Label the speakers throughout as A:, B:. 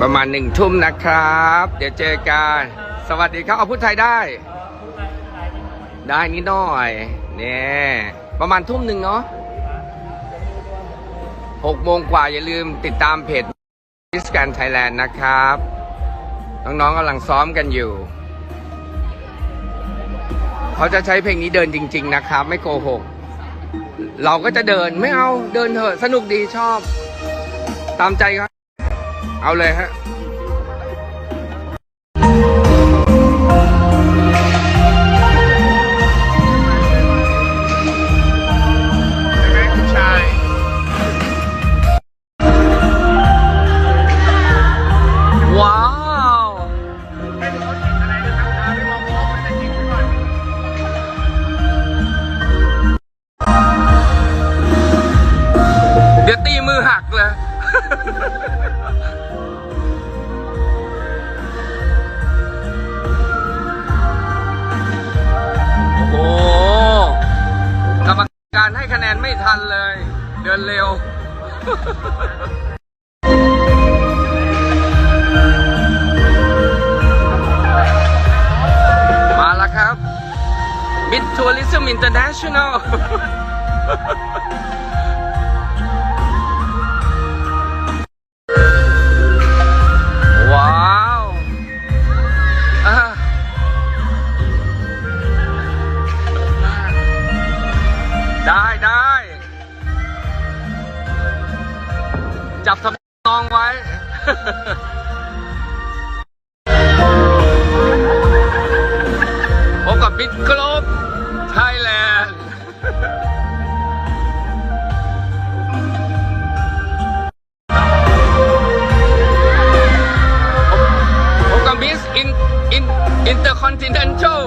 A: ประมาณหนึ่งทุ่มนะครับ เดี๋ยวเจอกัน สวัสดีครับเอาพูดไทยได้ ได้นิดหน่อยเนี่ยประมาณทุ่มหนึ่งเนาะหกโมงกว่าอย่าลืมติดตามเพจมิสแกนไทยแลนด์นะครับ น้องๆกำลังซ้อมกันอยู่ เขาจะใช้เพลงนี้เดินจริง ๆ นะครับ ไม่โกหก เราก็จะเดินไม่เอาเดินเถอะสนุกดีชอบ ตามใจครับ เอาเลยฮะ ทันเลย เดินเร็วมาแล้วครับ Bit Tourism International จับทำนองไว้ พบกับบิ๊กกลบไทยแลนด์พบกับมิสอินอินอินเตอร์คอนติเนนทัล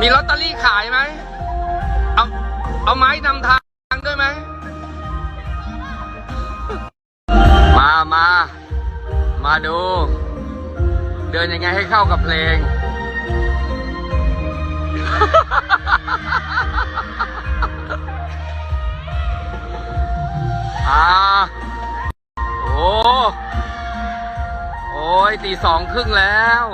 A: มีลอตเตอรี่ขายไหม เอา เอาไม้นำทาง ด้วยไหม มา มา มาดู เดินยังไงให้เข้ากับเพลง อ่า โอ้ โอ้ยตีสองครึ่งแล้ว